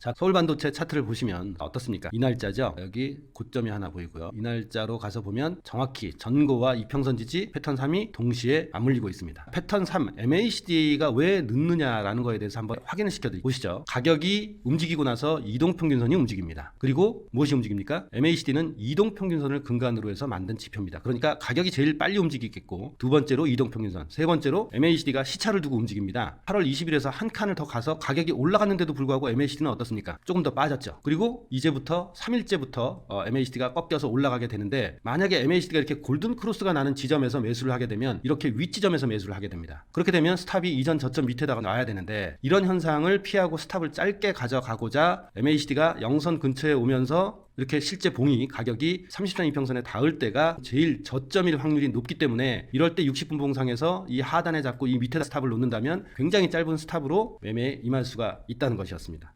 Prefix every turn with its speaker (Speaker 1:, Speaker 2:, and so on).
Speaker 1: 자, 서울 반도체 차트를 보시면 어떻습니까? 이 날짜죠. 여기 고점이 하나 보이고요. 이 날짜로 가서 보면 정확히 전고와 이평선 지지 패턴 3이 동시에 맞물리고 있습니다. 패턴 3 MACD가 왜 늦느냐라는 거에 대해서 한번 확인을 시켜 드리 보시죠. 가격이 움직이고 나서 이동 평균선이 움직입니다. 그리고 무엇이 움직입니까? MACD는 이동 평균선을 근간으로 해서 만든 지표입니다. 그러니까 가격이 제일 빨리 움직이겠고 두 번째로 이동 평균선, 세 번째로 MACD가 시차를 두고 움직입니다. 8월 20일에서 한 칸을 더 가서 가격이 올라갔는데도 불구하고 MACD는 어떻 습니까? 조금 더 빠졌죠. 그리고 이제부터 3일째부터 MACD가 꺾여서 올라가게 되는데 만약에 MACD가 이렇게 골든 크로스가 나는 지점에서 매수를 하게 되면 이렇게 윗지점에서 매수를 하게 됩니다. 그렇게 되면 스탑이 이전 저점 밑에다가 놔야 되는데 이런 현상을 피하고 스탑을 짧게 가져가고자 MACD가 영선 근처에 오면서 이렇게 실제 봉이 가격이 30선 이평선에 닿을 때가 제일 저점일 확률이 높기 때문에 이럴 때 60분 봉상에서 이 하단에 잡고 이 밑에다 스탑을 놓는다면 굉장히 짧은 스탑으로 매매에 임할 수가 있다는 것이었습니다.